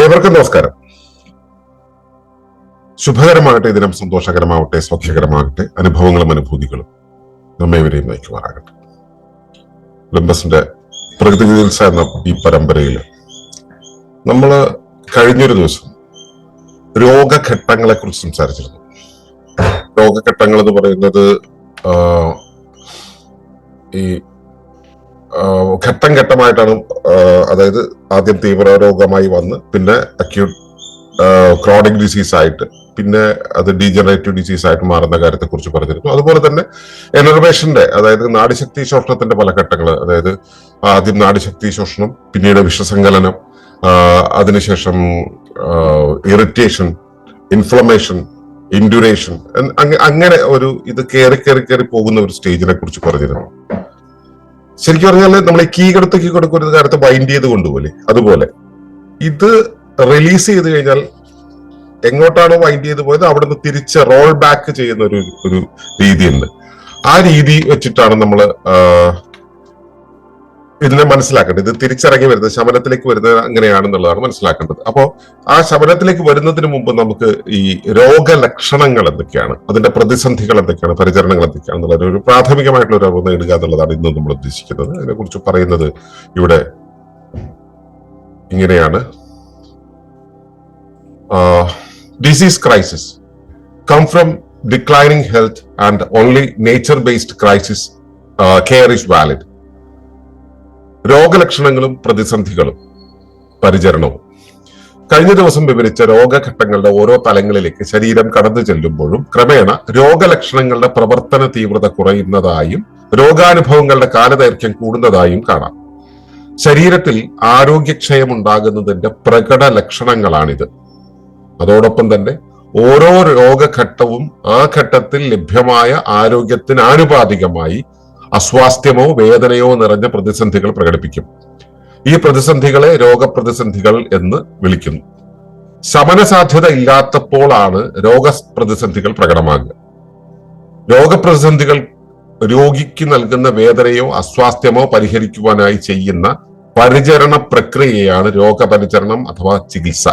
ഏവർക്കും നമസ്കാരം. ശുഭകരമാകട്ടെ ദിനം സന്തോഷകരമാവട്ടെ സൗഖ്യകരമാകട്ടെ അനുഭവങ്ങളും അനുഭൂതികളും നമ്മെ ഇവരെയും നയിക്കുമാറാകട്ടെ. ഒളിമ്പസിന്റെ പ്രകൃതി ചികിത്സ എന്ന ഈ പരമ്പരയിൽ നമ്മൾ കഴിഞ്ഞൊരു ദിവസം രോഗഘട്ടങ്ങളെ കുറിച്ച് സംസാരിച്ചിരുന്നു. രോഗഘട്ടങ്ങൾ എന്ന് പറയുന്നത് ഈ ഘട്ടം ഘട്ടമായിട്ടാണ് അതായത് ആദ്യം തീവ്ര രോഗമായി വന്ന് പിന്നെ അക്യൂട്ട് ക്രോണിക് ഡിസീസ് ആയിട്ട് പിന്നെ അത് ഡീജനറേറ്റീവ് ഡിസീസ് ആയിട്ട് മാറുന്ന കാര്യത്തെ കുറിച്ച് പറഞ്ഞിരുന്നു. അതുപോലെ തന്നെ എനർവേഷന്റെ അതായത് നാടിശക്തി ശോഷണത്തിന്റെ പല ഘട്ടങ്ങൾ അതായത് ആദ്യം നാടിശക്തി ശോഷണം പിന്നീട് വിഷസങ്കലനം അതിനുശേഷം ഇറിറ്റേഷൻ ഇൻഫ്ലമേഷൻ ഇൻഡ്യൂറേഷൻ അങ്ങനെ ഒരു ഇത് കയറി കയറി കയറി പോകുന്ന ഒരു സ്റ്റേജിനെ കുറിച്ച് പറഞ്ഞിരുന്നു. ശരിക്കും പറഞ്ഞാൽ നമ്മൾ കീ കടത്ത് കീ കൊടുക്കുന്ന കാര്യത്തെ ബൈൻഡ് ചെയ്ത് കൊണ്ടുപോലെ അതുപോലെ. ഇത് റിലീസ് ചെയ്ത് കഴിഞ്ഞാൽ എങ്ങോട്ടാണോ ബൈൻഡ് ചെയ്ത് പോയത് അവിടെ നിന്ന് തിരിച്ച് റോൾ ബാക്ക് ചെയ്യുന്ന ഒരു ഒരു രീതിയുണ്ട്. ആ രീതി വെച്ചിട്ടാണ് നമ്മൾ ഇതിനെ മനസ്സിലാക്കേണ്ടത്. ഇത് തിരിച്ചിറങ്ങി വരുന്നത് ശമനത്തിലേക്ക് വരുന്നത് അങ്ങനെയാണെന്നുള്ളതാണ് മനസ്സിലാക്കേണ്ടത്. അപ്പോ ആ ശമനത്തിലേക്ക് വരുന്നതിന് മുമ്പ് നമുക്ക് ഈ രോഗലക്ഷണങ്ങൾ എന്തൊക്കെയാണ്? അതിന്റെ പ്രതിസന്ധികൾ എന്തൊക്കെയാണ്? പരിചരണങ്ങൾ എന്തൊക്കെയാണ്? എന്തൊക്കെയാണെന്നുള്ള ഒരു പ്രാഥമികമായിട്ടുള്ള ഒരു അറിവ് നേടുക എന്നുള്ളതാണ് ഇന്ന് നമ്മൾ ഉദ്ദേശിക്കുന്നത്. അതിനെക്കുറിച്ച് പറയുന്നത് ഇവിടെ ഇങ്ങനെയാണ്. Disease crisis come from declining health and only nature based crisis care is valid രോഗലക്ഷണങ്ങളും പ്രതിസന്ധികളും പരിചരണവും. കഴിഞ്ഞ ദിവസം വിവരിച്ച രോഗഘട്ടങ്ങളുടെ ഓരോ തലങ്ങളിലേക്ക് ശരീരം കടന്നു ചെല്ലുമ്പോഴും ക്രമേണ രോഗലക്ഷണങ്ങളുടെ പ്രവർത്തന തീവ്രത കുറയുന്നതായും രോഗാനുഭവങ്ങളുടെ കാലദൈർഘ്യം കൂടുന്നതായും കാണാം. ശരീരത്തിൽ ആരോഗ്യക്ഷയം ഉണ്ടാകുന്നതിന്റെ പ്രകട ലക്ഷണങ്ങളാണിത്. അതോടൊപ്പം തന്നെ ഓരോ രോഗഘട്ടവും ആ ഘട്ടത്തിൽ ലഭ്യമായ ആരോഗ്യത്തിന് ആനുപാതികമായി അസ്വാസ്ഥ്യമോ വേദനയോ നിറഞ്ഞ പ്രതിസന്ധികൾ പ്രകടിപ്പിക്കും. ഈ പ്രതിസന്ധികളെ രോഗപ്രതിസന്ധികൾ എന്ന് വിളിക്കുന്നു. ശമന സാധ്യത ഇല്ലാത്തപ്പോഴാണ് രോഗപ്രതിസന്ധികൾ പ്രകടമാകുക. രോഗപ്രതിസന്ധികൾ രോഗിക്ക് നൽകുന്ന വേദനയോ അസ്വാസ്ഥ്യമോ പരിഹരിക്കുവാനായി ചെയ്യുന്ന പരിചരണ പ്രക്രിയയാണ് രോഗപരിചരണം അഥവാ ചികിത്സ.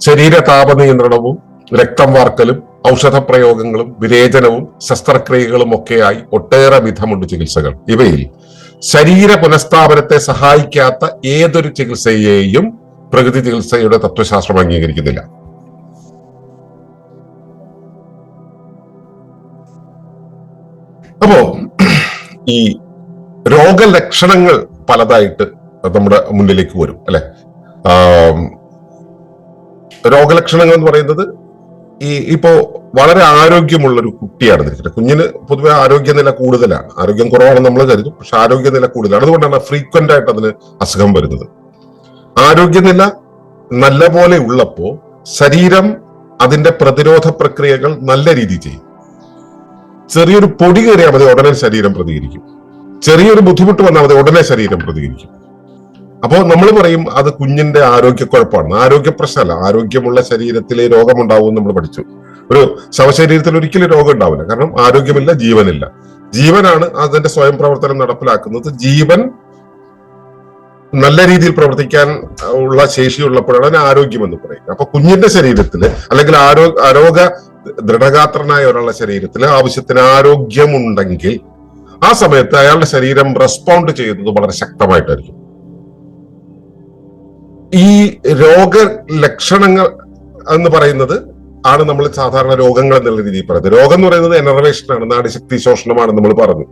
ശരീര താപനിയന്ത്രണവും രക്തം വാർക്കലും ഔഷധ പ്രയോഗങ്ങളും വിരേചനവും ശസ്ത്രക്രിയകളും ഒക്കെയായി ഒട്ടേറെ വിധമുണ്ട് ചികിത്സകൾ. ഇവയിൽ ശരീര പുനഃസ്ഥാപനത്തെ സഹായിക്കാത്ത ഏതൊരു ചികിത്സയെയും പ്രകൃതി ചികിത്സയുടെ തത്വശാസ്ത്രം അംഗീകരിക്കുന്നില്ല. അപ്പോ ഈ രോഗലക്ഷണങ്ങൾ പലതായിട്ട് നമ്മുടെ മുന്നിലേക്ക് വരും അല്ലെ? രോഗലക്ഷണങ്ങൾ എന്ന് പറയുന്നത് ഈ ഇപ്പോ വളരെ ആരോഗ്യമുള്ള ഒരു കുട്ടിയാണ് ഇരിക്കുന്നത് കുഞ്ഞിന് പൊതുവെ ആരോഗ്യനില കൂടുതലാണ്. ആരോഗ്യം കുറവാണെന്ന് നമ്മൾ കരുതും. പക്ഷെ ആരോഗ്യനില കൂടുതലാണ്. അതുകൊണ്ടാണ് ഫ്രീക്വന്റ് ആയിട്ട് അതിന് അസുഖം വരുന്നത്. ആരോഗ്യനില നല്ല പോലെ ഉള്ളപ്പോ ശരീരം അതിന്റെ പ്രതിരോധ പ്രക്രിയകൾ നല്ല രീതിയിൽ ചെയ്യും. ചെറിയൊരു പൊടി കയറിയാൽ മതി ഉടനെ ശരീരം പ്രതികരിക്കും. ചെറിയൊരു ബുദ്ധിമുട്ട് വന്നാൽ മതി ഉടനെ ശരീരം പ്രതികരിക്കും. അപ്പോൾ നമ്മൾ പറയും അത് കുഞ്ഞിന്റെ ആരോഗ്യക്കുഴപ്പമാണ് ആരോഗ്യ പ്രശ്നമല്ല ആരോഗ്യമുള്ള ശരീരത്തിലെ രോഗമുണ്ടാവും നമ്മൾ പഠിച്ചു. ഒരു ശവശരീരത്തിൽ ഒരിക്കലും രോഗം ഉണ്ടാവില്ല കാരണം ആരോഗ്യമില്ല ജീവനില്ല. ജീവനാണ് അതിന്റെ സ്വയം പ്രവർത്തനം നടപ്പിലാക്കുന്നത്. ജീവൻ നല്ല രീതിയിൽ പ്രവർത്തിക്കാൻ ഉള്ള ശേഷി ഉള്ളപ്പോഴാണ് ആരോഗ്യം എന്ന് പറയുന്നത്. അപ്പൊ കുഞ്ഞിന്റെ ശരീരത്തിൽ അല്ലെങ്കിൽ ആരോ ആരോഗ്യ ദൃഢഗാത്രനായ ഒരാളുടെ ശരീരത്തിൽ ആവശ്യത്തിന് ആരോഗ്യമുണ്ടെങ്കിൽ ആ സമയത്ത് അയാളുടെ ശരീരം റെസ്പോണ്ട് ചെയ്യുന്നത് വളരെ ശക്തമായിട്ടായിരിക്കും. ഈ രോഗ ലക്ഷണങ്ങൾ എന്ന് പറയുന്നത് ആണ് നമ്മൾ സാധാരണ രോഗങ്ങൾ എന്നുള്ള രീതിയിൽ പറയുന്നത്. രോഗം എന്ന് പറയുന്നത് എനർവേഷൻ ആണ് നാടിശക്തി ശോഷണമാണ് നമ്മൾ പറഞ്ഞു.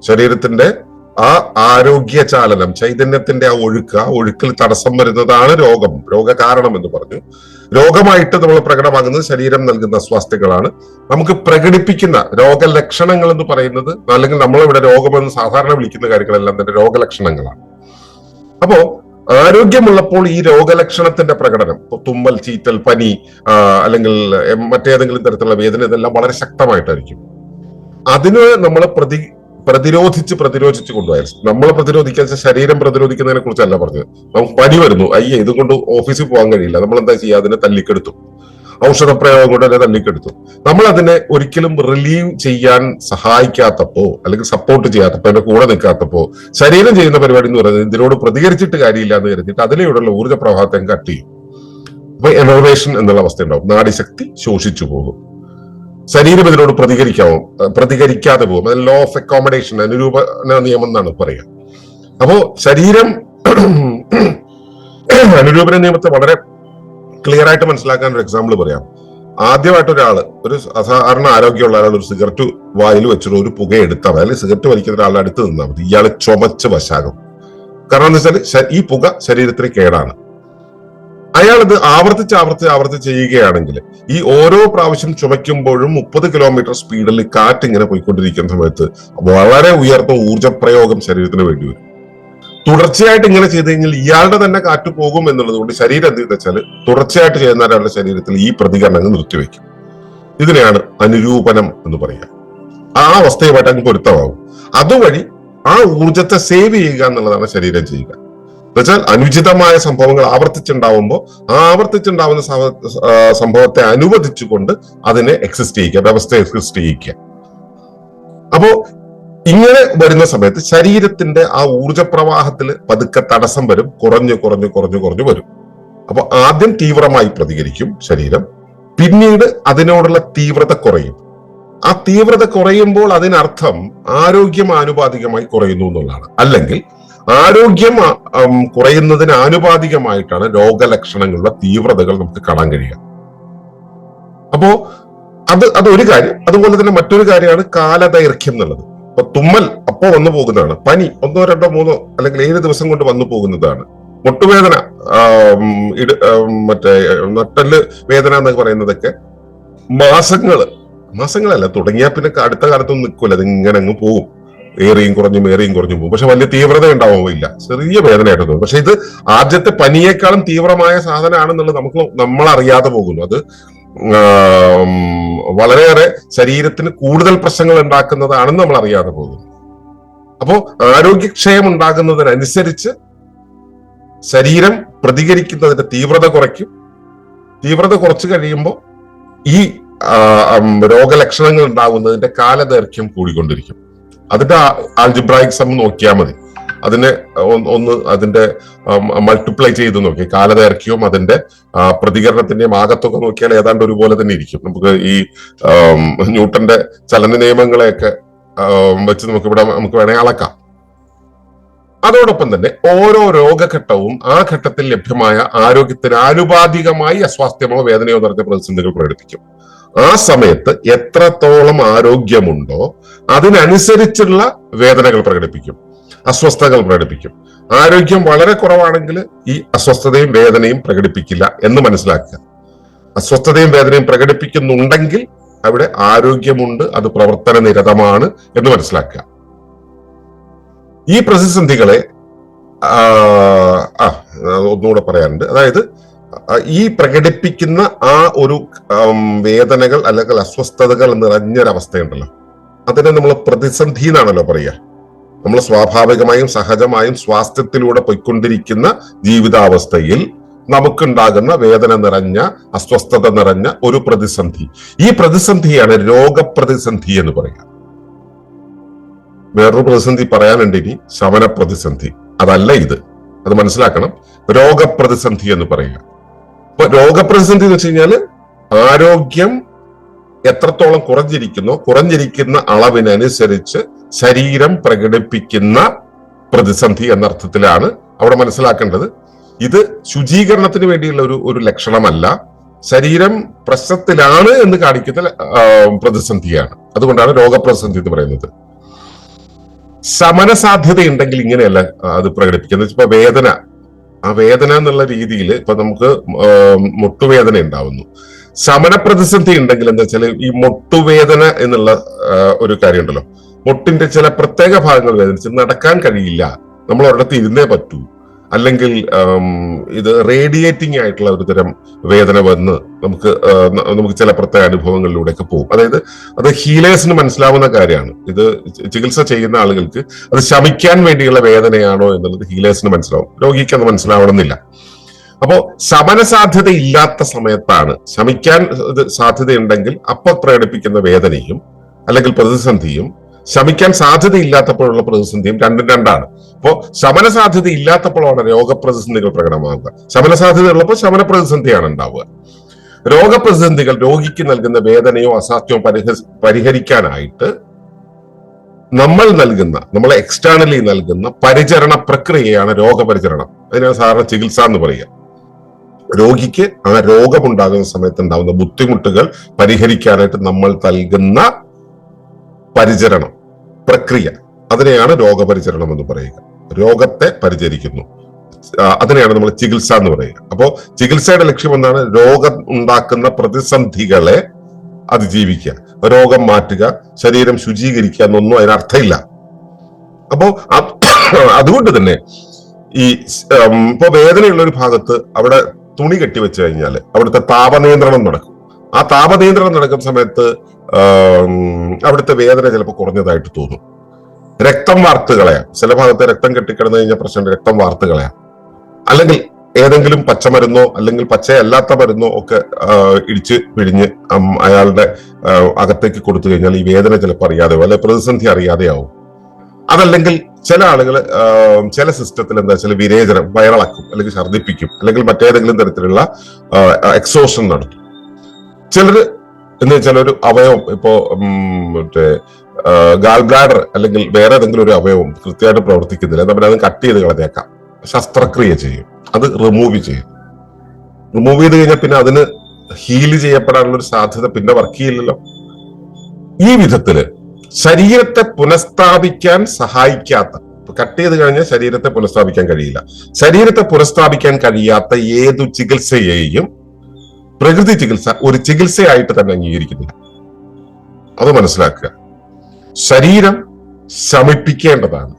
ശരീരത്തിന്റെ ആ ആരോഗ്യ ചാലനം ചൈതന്യത്തിന്റെ ആ ഒഴുക്ക് ആ ഒഴുക്കിൽ തടസ്സം വരുന്നതാണ് രോഗം രോഗ കാരണം എന്ന് പറഞ്ഞു. രോഗമായിട്ട് നമ്മൾ പ്രകടമാകുന്നത് ശരീരം നൽകുന്ന അസ്വാസ്ഥ്യങ്ങളാണ്. നമുക്ക് പ്രകടിപ്പിക്കുന്ന രോഗലക്ഷണങ്ങൾ എന്ന് പറയുന്നത് അല്ലെങ്കിൽ നമ്മളിവിടെ രോഗമെന്ന് സാധാരണ വിളിക്കുന്ന കാര്യങ്ങളെല്ലാം തന്നെ രോഗലക്ഷണങ്ങളാണ്. അപ്പോ ആരോഗ്യമുള്ളപ്പോൾ ഈ രോഗലക്ഷണത്തിന്റെ പ്രകടനം തുമ്മൽ ചീറ്റൽ പനി അല്ലെങ്കിൽ മറ്റേതെങ്കിലും തരത്തിലുള്ള വേദന ഇതെല്ലാം വളരെ ശക്തമായിട്ടായിരിക്കും. അതിന് നമ്മൾ പ്രതി പ്രതിരോധിച്ച് പ്രതിരോധിച്ച് കൊണ്ടുപോയാൽ നമ്മൾ പ്രതിരോധിക്കാൻ ശരീരം പ്രതിരോധിക്കുന്നതിനെ കുറിച്ചല്ല പറഞ്ഞത്. നമുക്ക് പനി വരുന്നു. അയ്യേ ഇതുകൊണ്ട് ഓഫീസിൽ പോകാൻ കഴിയില്ല. നമ്മൾ എന്താ ചെയ്യുക? അതിനെ തല്ലിക്കെടുത്തു. ഔഷധപ്രയോഗം കൊണ്ട് അതിനെ തല്ലിക്കെടുത്തു. നമ്മൾ അതിനെ ഒരിക്കലും റിലീവ് ചെയ്യാൻ സഹായിക്കാത്തപ്പോ അല്ലെങ്കിൽ സപ്പോർട്ട് ചെയ്യാത്തപ്പോ അതിന്റെ കൂടെ നിൽക്കാത്തപ്പോ ശരീരം ചെയ്യുന്ന പരിപാടി എന്ന് പറയുന്നത് ഇതിനോട് പ്രതികരിച്ചിട്ട് കാര്യമില്ല എന്ന് കരുതിയിട്ട് അതിലൂടെയുള്ള ഊർജ പ്രവാഹത്തെ കട്ട് ചെയ്യും. അപ്പൊ എനർവേഷൻ എന്നുള്ള അവസ്ഥ ഉണ്ടാവും. നാടിശക്തി ശോഷിച്ചു പോകും. ശരീരം ഇതിനോട് പ്രതികരിക്കാവും? പ്രതികരിക്കാതെ പോകും. അത് ലോ ഓഫ് അക്കോമഡേഷൻ അനുരൂപന നിയമം എന്നാണ് പറയുക. അപ്പോ ശരീരം അനുരൂപന നിയമത്തെ വളരെ ക്ലിയർ ആയിട്ട് മനസ്സിലാക്കാൻ ഒരു എക്സാമ്പിൾ പറയാം. ആദ്യമായിട്ട് ഒരാൾ ഒരു സാധാരണ ആരോഗ്യമുള്ള ഒരാൾ ഒരു സിഗരറ്റ് വായിൽ വെച്ചിട്ട് ഒരു പുക എടുത്താൽ അല്ലെങ്കിൽ സിഗരറ്റ് വലിക്കുന്ന ഒരാളുടെ അടുത്ത് നിന്നാൽ മതി. ഇയാൾ ചുമച്ച് വശാകും. കാരണം എന്ന് വെച്ചാൽ ഈ പുക ശരീരത്തിന് കേടാണ്. അയാൾ ഇത് ആവർത്തിച്ച് ആവർത്തിച്ച് ആവർത്തിച്ച് ചെയ്യുകയാണെങ്കിൽ ഈ ഓരോ പ്രാവശ്യം ചുമയ്ക്കുമ്പോഴും മുപ്പത് കിലോമീറ്റർ സ്പീഡിൽ കാറ്റ് ഇങ്ങനെ പോയിക്കൊണ്ടിരിക്കുന്ന സമയത്ത് വളരെ ഉയർന്ന ഊർജ പ്രയോഗം ശരീരത്തിന് വേണ്ടി വരും. തുടർച്ചയായിട്ട് ഇങ്ങനെ ചെയ്ത് കഴിഞ്ഞാൽ ഇയാളുടെ തന്നെ കാറ്റ് പോകും എന്നുള്ളത് കൊണ്ട് ശരീരം എന്ത് വെച്ചാൽ തുടർച്ചയായിട്ട് ചെയ്യുന്ന ഒരാളുടെ ശരീരത്തിൽ ഈ പ്രതികരണങ്ങൾ നിർത്തിവെക്കും. ഇതിനെയാണ് അനുരൂപനം എന്ന് പറയുക. ആ അവസ്ഥയുമായിട്ട് അങ്ങ് പൊരുത്തമാവും. അതുവഴി ആ ഊർജത്തെ സേവ് ചെയ്യുക എന്നുള്ളതാണ് ശരീരം ചെയ്യുക. എന്നുവെച്ചാൽ അനുചിതമായ സംഭവങ്ങൾ ആവർത്തിച്ചുണ്ടാവുമ്പോൾ ആ ആവർത്തിച്ചുണ്ടാവുന്ന സംഭവത്തെ അനുവദിച്ചുകൊണ്ട് അതിനെ എക്സിസ്റ്റ് ചെയ്യിക്കുക വ്യവസ്ഥ എക്സിസ്റ്റ് ചെയ്യിക്കുക അപ്പോ ഇങ്ങനെ വരുന്ന സമയത്ത് ശരീരത്തിന്റെ ആ ഊർജ പ്രവാഹത്തിൽ പതുക്കെ തടസ്സം വരും കുറഞ്ഞു കുറഞ്ഞു കുറഞ്ഞു കുറഞ്ഞു വരും. അപ്പൊ ആദ്യം തീവ്രമായി പ്രതികരിക്കും ശരീരം പിന്നീട് അതിനോടുള്ള തീവ്രത കുറയും. ആ തീവ്രത കുറയുമ്പോൾ അതിനർത്ഥം ആരോഗ്യം ആനുപാതികമായി കുറയുന്നു എന്നുള്ളതാണ്. അല്ലെങ്കിൽ ആരോഗ്യം കുറയുന്നതിന് ആനുപാതികമായിട്ടാണ് രോഗലക്ഷണങ്ങളുടെ തീവ്രതകൾ നമുക്ക് കാണാൻ കഴിയുക. അപ്പോ അത് അത് ഒരു കാര്യം. അതുപോലെ തന്നെ മറ്റൊരു കാര്യമാണ് കാലദൈർഘ്യം എന്നുള്ളത്. ഇപ്പൊ തുമ്മൽ അപ്പോ വന്നു പോകുന്നതാണ്. പനി ഒന്നോ രണ്ടോ മൂന്നോ അല്ലെങ്കിൽ ഏഴ് ദിവസം കൊണ്ട് വന്നു പോകുന്നതാണ്. മുട്ടുവേദന മറ്റേ നട്ടൽ വേദന എന്നൊക്കെ പറയുന്നതൊക്കെ മാസങ്ങൾ മാസങ്ങളല്ല തുടങ്ങിയാൽ പിന്നെ അടുത്ത കാലത്തൊന്നും നിൽക്കില്ല അത് ഇങ്ങനെ അങ്ങ് പോകും. ഏറിയും കുറഞ്ഞും ഏറിയും കുറഞ്ഞും പോകും. പക്ഷെ വലിയ തീവ്രത ഉണ്ടാവില്ല ചെറിയ വേദനയായിട്ട് തോന്നും. പക്ഷെ ഇത് ആദ്യത്തെ പനിയേക്കാളും തീവ്രമായ സാധനമാണെന്നുള്ളത് നമുക്ക് നമ്മൾ അറിയാതെ പോകുന്നു. അത് വളരെയേറെ ശരീരത്തിന് കൂടുതൽ പ്രശ്നങ്ങൾ ഉണ്ടാക്കുന്നതാണെന്ന് നമ്മൾ അറിയാതെ പോകുന്നു. അപ്പോൾ ആരോഗ്യക്ഷയം ഉണ്ടാകുന്നതിനനുസരിച്ച് ശരീരം പ്രതികരിക്കുന്നതിന്റെ തീവ്രത കുറയ്ക്കും. തീവ്രത കുറച്ചു കഴിയുമ്പോൾ ഈ രോഗലക്ഷണങ്ങൾ ഉണ്ടാകുന്നതിന്റെ കാലദൈർഘ്യം കൂടിക്കൊണ്ടിരിക്കും. അതിന്റെ ആൾജിബ്രായിക് സമം നോക്കിയാൽ മതി. അതിനെ ഒന്ന് അതിന്റെ മൾട്ടിപ്ലൈ ചെയ്ത് നോക്കി. കാലദൈർഘ്യവും അതിന്റെ പ്രതികരണത്തിന്റെയും ആകത്തൊക്കെ നോക്കിയാൽ ഏതാണ്ട് ഒരുപോലെ തന്നെ ഇരിക്കും. നമുക്ക് ഈ ന്യൂട്ടന്റെ ചലന നിയമങ്ങളെയൊക്കെ വെച്ച് നമുക്ക് ഇവിടെ നമുക്ക് വേണേ അളക്കാം. അതോടൊപ്പം തന്നെ ഓരോ രോഗഘട്ടവും ആ ഘട്ടത്തിൽ ലഭ്യമായ ആരോഗ്യത്തിന് ആനുപാതികമായി അസ്വാസ്ഥ്യമോ വേദനയോ നിറഞ്ഞ പ്രതിസന്ധികൾ പ്രകടിപ്പിക്കും. ആ സമയത്ത് എത്രത്തോളം ആരോഗ്യമുണ്ടോ അതിനനുസരിച്ചുള്ള വേദനകൾ പ്രകടിപ്പിക്കും. അസ്വസ്ഥതകൾ പ്രകടിപ്പിക്കും. ആരോഗ്യം വളരെ കുറവാണെങ്കിൽ ഈ അസ്വസ്ഥതയും വേദനയും പ്രകടിപ്പിക്കില്ല എന്ന് മനസ്സിലാക്കുക. അസ്വസ്ഥതയും വേദനയും പ്രകടിപ്പിക്കുന്നുണ്ടെങ്കിൽ അവിടെ ആരോഗ്യമുണ്ട് അത് പ്രവർത്തന നിരതമാണ് എന്ന് മനസ്സിലാക്കുക. ഈ പ്രതിസന്ധികളെ ആ ഒന്നുകൂടെ പറയാനുണ്ട്. അതായത് ഈ പ്രകടിപ്പിക്കുന്ന ആ ഒരു വേദനകൾ അല്ലെങ്കിൽ അസ്വസ്ഥതകൾ നിറഞ്ഞൊരവസ്ഥയുണ്ടല്ലോ. അതിനെ നമ്മൾ പ്രതിസന്ധി എന്നാണല്ലോ പറയുക. നമ്മൾ സ്വാഭാവികമായും സഹജമായും സ്വാസ്ഥ്യത്തിലൂടെ പൊയ്ക്കൊണ്ടിരിക്കുന്ന ജീവിതാവസ്ഥയിൽ നമുക്കുണ്ടാകുന്ന വേദന നിറഞ്ഞ അസ്വസ്ഥത നിറഞ്ഞ ഒരു പ്രതിസന്ധി. ഈ പ്രതിസന്ധിയാണ് രോഗപ്രതിസന്ധി എന്ന് പറയുക. വേറൊരു പ്രതിസന്ധി പറയാനുണ്ട് ഇനി ശമന പ്രതിസന്ധി അതല്ല ഇത്. അത് മനസ്സിലാക്കണം. രോഗപ്രതിസന്ധി എന്ന് പറയുക. അപ്പൊ രോഗപ്രതിസന്ധി എന്ന് വെച്ച് കഴിഞ്ഞാൽ ആരോഗ്യം എത്രത്തോളം കുറഞ്ഞിരിക്കുന്നോ കുറഞ്ഞിരിക്കുന്ന അളവിനനുസരിച്ച് ശരീരം പ്രകടിപ്പിക്കുന്ന പ്രതിസന്ധി എന്നർത്ഥത്തിലാണ് അവിടെ മനസ്സിലാക്കേണ്ടത്. ഇത് ശുചീകരണത്തിന് വേണ്ടിയുള്ള ഒരു ഒരു ലക്ഷണമല്ല. ശരീരം പ്രശ്നത്തിലാണ് എന്ന് കാണിക്കുന്ന പ്രതിസന്ധിയാണ്. അതുകൊണ്ടാണ് രോഗപ്രതിസന്ധി എന്ന് പറയുന്നത്. ശമന സാധ്യത ഉണ്ടെങ്കിൽ ഇങ്ങനെയല്ല അത് പ്രകടിപ്പിക്കുന്നത്. ഇപ്പൊ വേദന. ആ വേദന എന്നുള്ള രീതിയിൽ ഇപ്പൊ നമുക്ക് മുട്ടുവേദന ഉണ്ടാവുന്നു. ശമന പ്രതിസന്ധി ഉണ്ടെങ്കിൽ എന്താ വെച്ചാൽ ഈ മുട്ടുവേദന എന്നുള്ള ഒരു കാര്യമുണ്ടല്ലോ. മുട്ടിന്റെ ചില പ്രത്യേക ഭാഗങ്ങൾ വേദനിച്ച് നടക്കാൻ കഴിയില്ല. നമ്മൾ ഒരിടത്ത് ഇരുന്നേ പറ്റൂ. അല്ലെങ്കിൽ ഇത് റേഡിയേറ്റിംഗ് ആയിട്ടുള്ള ഒരു തരം വേദന വന്ന് നമുക്ക് നമുക്ക് ചില പ്രത്യേക അനുഭവങ്ങളിലൂടെയൊക്കെ പോകും. അതായത് അത് ഹീലേഴ്സിന് മനസ്സിലാവുന്ന കാര്യമാണ്. ഇത് ചികിത്സ ചെയ്യുന്ന ആളുകൾക്ക് അത് ശമിക്കാൻ വേണ്ടിയുള്ള വേദനയാണോ എന്നുള്ളത് ഹീലേഴ്സിന് മനസ്സിലാവും. രോഗിക്ക് അത് മനസ്സിലാവണമെന്നില്ല. അപ്പോ ശമന സാധ്യത ഇല്ലാത്ത സമയത്താണ് ശമിക്കാൻ സാധ്യതയുണ്ടെങ്കിൽ അപ്പൊ പ്രകടിപ്പിക്കുന്ന വേദനയും അല്ലെങ്കിൽ പ്രതിസന്ധിയും ശമിക്കാൻ സാധ്യതയില്ലാത്തപ്പോഴുള്ള പ്രതിസന്ധിയും രണ്ടും രണ്ടാണ്. അപ്പോ ശമന സാധ്യത ഇല്ലാത്തപ്പോഴാണ് രോഗപ്രതിസന്ധികൾ പ്രകടമാകുക ശമന സാധ്യത ഉള്ളപ്പോൾ ശമന പ്രതിസന്ധിയാണ് ഉണ്ടാവുക. രോഗപ്രതിസന്ധികൾ രോഗിക്ക് നൽകുന്ന വേദനയോ അസാധ്യമോ പരിഹ പരിഹരിക്കാനായിട്ട് നമ്മൾ നൽകുന്ന നമ്മൾ എക്സ്റ്റേണലി നൽകുന്ന പരിചരണ പ്രക്രിയയാണ് രോഗപരിചരണം. അതിനാണ് സാധാരണ ചികിത്സ എന്ന് പറയുക. രോഗിക്ക് ആ രോഗമുണ്ടാകുന്ന സമയത്ത് ഉണ്ടാകുന്ന ബുദ്ധിമുട്ടുകൾ പരിഹരിക്കാനായിട്ട് നമ്മൾ നൽകുന്ന പരിചരണം പ്രക്രിയ. അതിനെയാണ് രോഗപരിചരണം എന്ന് പറയുക. രോഗത്തെ പരിചരിക്കുന്നു. അതിനെയാണ് നമ്മൾ ചികിത്സ എന്ന് പറയുക. അപ്പോൾ ചികിത്സയുടെ ലക്ഷ്യം എന്താണ്? രോഗം ഉണ്ടാക്കുന്ന പ്രതിസന്ധികളെ അതിജീവിക്കുക. രോഗം മാറ്റുക ശരീരം ശുചീകരിക്കുക എന്നൊന്നും അതിനർത്ഥമില്ല അപ്പോ അതുകൊണ്ട് തന്നെ ഈ ഇപ്പൊ വേദനയുള്ള ഒരു ഭാഗത്ത് അവിടെ തുണി കെട്ടി വെച്ച് കഴിഞ്ഞാൽ അവിടുത്തെ താപനിയന്ത്രണം നടക്കും. ആ താപനിയന്ത്രണം നടക്കുന്ന സമയത്ത് അവിടുത്തെ വേദന ചിലപ്പോൾ കുറഞ്ഞതായിട്ട് തോന്നും. രക്തം വാർത്ത് കളയാം ചില ഭാഗത്ത് രക്തം കെട്ടിക്കിടന്നു കഴിഞ്ഞാൽ പ്രശ്നം രക്തം വാർത്ത് കളയാം അല്ലെങ്കിൽ ഏതെങ്കിലും പച്ചമരുന്നോ അല്ലെങ്കിൽ പച്ചയല്ലാത്ത മരുന്നോ ഒക്കെ ഇടിച്ച് പിഴിഞ്ഞ് അയാളുടെ അകത്തേക്ക് കൊടുത്തു കഴിഞ്ഞാൽ ഈ വേദന ചിലപ്പോൾ അറിയാതെയോ അല്ലെ പ്രതിസന്ധി അറിയാതെയാവും. അതല്ലെങ്കിൽ ചില ആളുകൾ ചില സിസ്റ്റത്തിൽ എന്താ വെച്ചാൽ വിരേചനം വയറിളക്കും അല്ലെങ്കിൽ ഛർദ്ദിപ്പിക്കും അല്ലെങ്കിൽ മറ്റേതെങ്കിലും തരത്തിലുള്ള എക്സോഷൻ നടത്തും. ചിലര് എന്ന് വെച്ചാൽ ഒരു അവയവം ഇപ്പോ മറ്റേ ഗാൾ ബ്ലാഡർ അല്ലെങ്കിൽ വേറെ ഏതെങ്കിലും ഒരു അവയവം കൃത്യമായിട്ട് പ്രവർത്തിക്കുന്നില്ല നമ്മൾ അത് കട്ട് ചെയ്ത് കളഞ്ഞേക്കാം. ശസ്ത്രക്രിയ ചെയ്യും അത് റിമൂവ് ചെയ്യും. റിമൂവ് ചെയ്ത് കഴിഞ്ഞാൽ പിന്നെ അതിന് ഹീൽ ചെയ്യപ്പെടാനുള്ള ഒരു സാധ്യത പിന്നെ വർക്ക് ചെയ്യില്ലല്ലോ. ഈ വിധത്തിൽ ശരീരത്തെ പുനഃസ്ഥാപിക്കാൻ സഹായിക്കാത്ത കട്ട് ചെയ്ത് കഴിഞ്ഞാൽ ശരീരത്തെ പുനഃസ്ഥാപിക്കാൻ കഴിയില്ല. ശരീരത്തെ പുനഃസ്ഥാപിക്കാൻ കഴിയാത്ത ഏതു ചികിത്സയെയും പ്രകൃതി ചികിത്സ ഒരു ചികിത്സയായിട്ട് തന്നെ അംഗീകരിക്കുന്നില്ല അത് മനസ്സിലാക്കുക. ശരീരം ശമിപ്പിക്കേണ്ടതാണ്.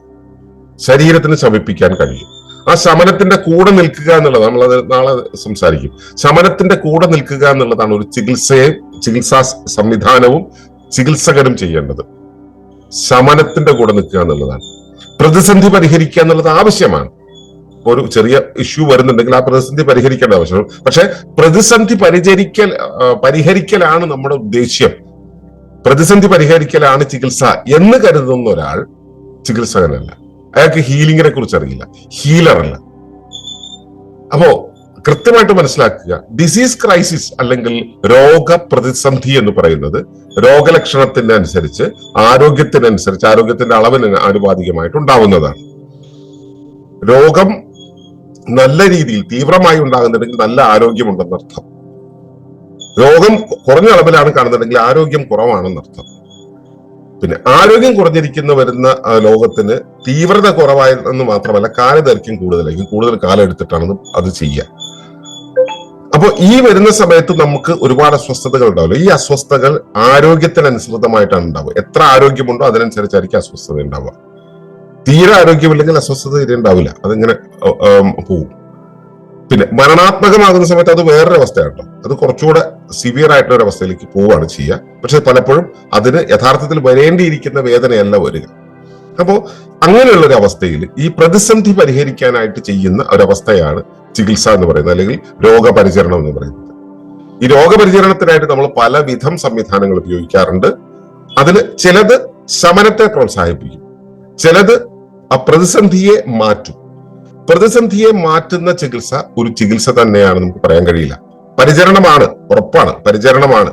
ശരീരത്തിന് ശമിപ്പിക്കാൻ കഴിയും. ആ ശമനത്തിന്റെ കൂടെ നിൽക്കുക എന്നുള്ളത് നമ്മൾ അത് നാളെ സംസാരിക്കും. ശമനത്തിന്റെ കൂടെ നിൽക്കുക എന്നുള്ളതാണ് ഒരു ചികിത്സയെ ചികിത്സാ സംവിധാനവും ചികിത്സകരും ചെയ്യേണ്ടത്. ശമനത്തിന്റെ കൂടെ നിൽക്കുക എന്നുള്ളതാണ്. പ്രതിസന്ധി പരിഹരിക്കുക എന്നുള്ളത് ആവശ്യമാണ്. ഒരു ചെറിയ ഇഷ്യൂ വരുന്നുണ്ടെങ്കിൽ ആ പ്രതിസന്ധി പരിഹരിക്കേണ്ട ആവശ്യമാണ് പക്ഷെ പ്രതിസന്ധി പരിചരിക്കൽ പരിഹരിക്കലാണ് നമ്മുടെ ഉദ്ദേശ്യം. പ്രതിസന്ധി പരിഹരിക്കലാണ് ചികിത്സ എന്ന് കരുതുന്ന ഒരാൾ ചികിത്സകനല്ല. അയാൾക്ക് ഹീലിംഗിനെ കുറിച്ച് അറിയില്ല. ഹീലർ അല്ല. അപ്പോ കൃത്യമായിട്ട് മനസ്സിലാക്കുക ഡിസീസ് ക്രൈസിസ് അല്ലെങ്കിൽ രോഗപ്രതിസന്ധി എന്ന് പറയുന്നത് രോഗലക്ഷണത്തിന് അനുസരിച്ച് ആരോഗ്യത്തിനനുസരിച്ച് ആരോഗ്യത്തിന്റെ അളവിന് ആനുപാതികമായിട്ട് ഉണ്ടാവുന്നതാണ്. രോഗം നല്ല രീതിയിൽ തീവ്രമായി ഉണ്ടാകുന്നുണ്ടെങ്കിൽ നല്ല ആരോഗ്യമുണ്ടെന്നർത്ഥം രോഗം കുറഞ്ഞ അളവിലാണ് കാണുന്നുണ്ടെങ്കിൽ ആരോഗ്യം കുറവാണെന്നർത്ഥം പിന്നെ ആരോഗ്യം കുറഞ്ഞിരിക്കുന്ന വരുന്ന ലോകത്തിന് തീവ്രത കുറവായെന്ന് മാത്രമല്ല കാലദൈർഘ്യം കൂടുതലായിരിക്കും. കൂടുതൽ കാലം എടുത്തിട്ടാണ് അത് ചെയ്യുക അപ്പോൾ ഈ വരുന്ന സമയത്ത് നമുക്ക് ഒരുപാട് അസ്വസ്ഥതകൾ ഉണ്ടാവില്ല. ഈ അസ്വസ്ഥതകൾ ആരോഗ്യത്തിനനുസൃതമായിട്ടാണ് ഉണ്ടാവുക. എത്ര ആരോഗ്യമുണ്ടോ അതിനനുസരിച്ചായിരിക്കും അസ്വസ്ഥത ഉണ്ടാവുക. തീരെ ആരോഗ്യമില്ലെങ്കിൽ അസ്വസ്ഥത തീരെ അതിങ്ങനെ പോവും. പിന്നെ മരണാത്മകമാകുന്ന സമയത്ത് അത് വേറൊരു അവസ്ഥയാണ് അത് കുറച്ചുകൂടെ സിവിയർ ആയിട്ടുള്ള ഒരു അവസ്ഥയിലേക്ക് പോവുകയാണ് ചെയ്യുക. പക്ഷെ പലപ്പോഴും അതിന് യഥാർത്ഥത്തിൽ വരേണ്ടിയിരിക്കുന്ന വേദനയല്ല വരിക. അപ്പോൾ അങ്ങനെയുള്ള ഒരു അവസ്ഥയിൽ ഈ പ്രതിസന്ധി പരിഹരിക്കാനായിട്ട് ചെയ്യുന്ന ഒരവസ്ഥയാണ് ചികിത്സ എന്ന് പറയുന്നത് അല്ലെങ്കിൽ രോഗപരിചരണം എന്ന് പറയുന്നത്. ഈ രോഗപരിചരണത്തിനായിട്ട് നമ്മൾ പലവിധം സംവിധാനങ്ങൾ ഉപയോഗിക്കാറുണ്ട്. അതിൽ ചിലത് ശമനത്തെ പ്രോത്സാഹിപ്പിക്കും. ചിലത് ആ പ്രതിസന്ധിയെ മാറ്റും. പ്രതിസന്ധിയെ മാറ്റുന്ന ചികിത്സ ഒരു ചികിത്സ തന്നെയാണ് നമുക്ക് പറയാൻ കഴിയില്ല. പരിചരണമാണ് ഉറപ്പാണ്. പരിചരണമാണ്.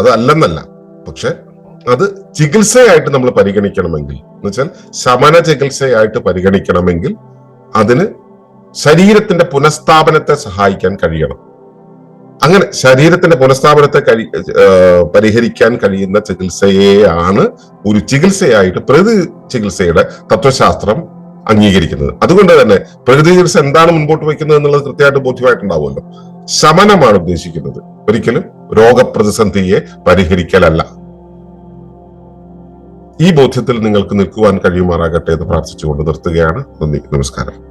അത് അല്ലെന്നല്ല. പക്ഷെ അത് ചികിത്സയായിട്ട് നമ്മൾ പരിഗണിക്കണമെങ്കിൽ എന്ന് വെച്ചാൽ ശമന ചികിത്സയായിട്ട് പരിഗണിക്കണമെങ്കിൽ അതിന് ശരീരത്തിന്റെ പുനഃസ്ഥാപനത്തെ സഹായിക്കാൻ കഴിയണം. അങ്ങനെ ശരീരത്തിന്റെ പുനഃസ്ഥാപനത്തെ കഴി പരിഹരിക്കാൻ കഴിയുന്ന ചികിത്സയെയാണ് ഒരു ചികിത്സയായിട്ട് പ്രകൃതി ചികിത്സയുടെ തത്വശാസ്ത്രം അംഗീകരിക്കുന്നത്. അതുകൊണ്ട് തന്നെ പ്രകൃതി ചികിത്സ എന്താണ് മുൻപോട്ട് വയ്ക്കുന്നത് എന്നുള്ളത് കൃത്യമായിട്ട് ബോധ്യമായിട്ടുണ്ടാവുമല്ലോ. ശമനമാണ് ഉദ്ദേശിക്കുന്നത്. ഒരിക്കലും രോഗപ്രതിസന്ധിയെ പരിഹരിക്കലല്ല. ഈ ബോധ്യത്തിൽ നിങ്ങൾക്ക് നിൽക്കുവാൻ കഴിയുമാറാകട്ടെ എന്ന് പ്രാർത്ഥിച്ചുകൊണ്ട് നിർത്തുകയാണ്. നന്ദി. നമസ്കാരം.